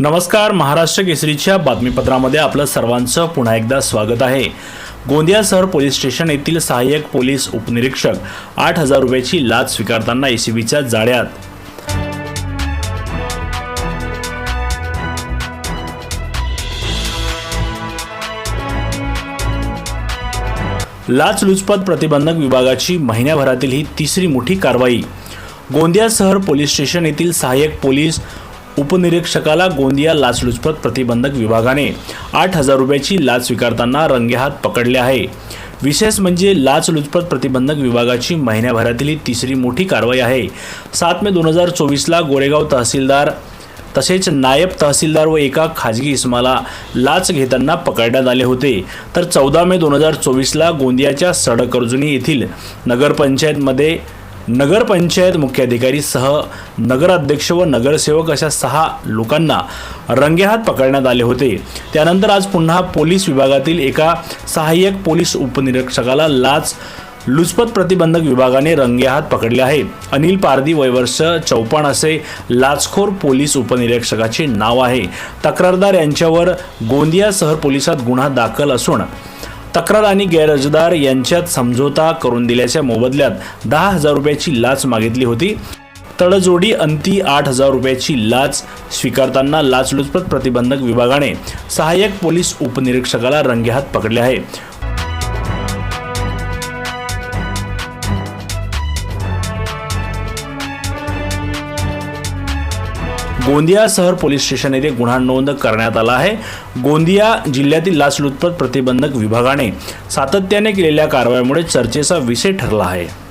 नमस्कार महाराष्ट्र केसरीच्या बातमीपत्रामध्ये आपलं सर्वांचं पुन्हा एकदा स्वागत आहे. गोंदिया शहर पोलीस स्टेशन येथील सहाय्यक पोलीस उपनिरीक्षक आठ हजार रुपयाची लाच स्वीकारताना एसीबीच्या जाळ्यात. लाचलुचपत प्रतिबंधक विभागाची महिन्याभरातील ही तिसरी मोठी कारवाई. गोंदिया शहर पोलीस स्टेशन येथील सहाय्यक पोलीस उपनिरीक्षकाला गोंदिया लाचलुचपत प्रतिबंधक विभागाने आठ हजार रुपयाची लाच स्वीकारताना रंगेहात पकडले आहे. विशेष म्हणजे लाचलुचपत प्रतिबंधक विभागाची महिन्याभरातील ही तिसरी मोठी कारवाई आहे. सात मे दोन हजार चोवीसला गोरेगाव तहसीलदार तसेच नायब तहसीलदार व एका खाजगी इसमाला लाच घेताना पकडण्यात आले होते. तर चौदा मे दोन हजार चोवीसला गोंदियाच्या सडकर्जुनी येथील नगरपंचायतमध्ये नगरपंचायत मुख्याधिकारीसह नगराध्यक्ष व नगरसेवक अशा सहा लोकांना रंगेहात पकडण्यात आले होते. त्यानंतर आज पुन्हा पोलीस विभागातील एका सहाय्यक पोलीस उपनिरीक्षकाला लाच लुचपत प्रतिबंधक विभागाने रंगेहात पकडले आहे. अनिल पारदी वयवर्ष चौपन्न असे लाचखोर पोलीस उपनिरीक्षकाचे नाव आहे. तक्रारदार यांच्यावर गोंदिया शहर पोलिसात गुन्हा दाखल असून तक्रार आणि गैरअर्जदार यांच्यात समझोता करून दिल्याच्या मोबदल्यात दहा हजार रुपयाची लाच मागितली होती. तडजोडी अंती आठ हजार रुपयाची लाच स्वीकारताना लाचलुचपत प्रतिबंधक विभागाने सहाय्यक पोलीस उपनिरीक्षकाला रंगेहात पकडले आहे. गोंदिया शहर पोलीस स्टेशन येथे गुन्हा नोंद करण्यात आला आहे. गोंदिया जिल्ह्यातील लाचलुचपत प्रतिबंधक विभागाने सातत्याने केलेल्या कारवाईमुळे चर्चेचा विषय ठरला आहे.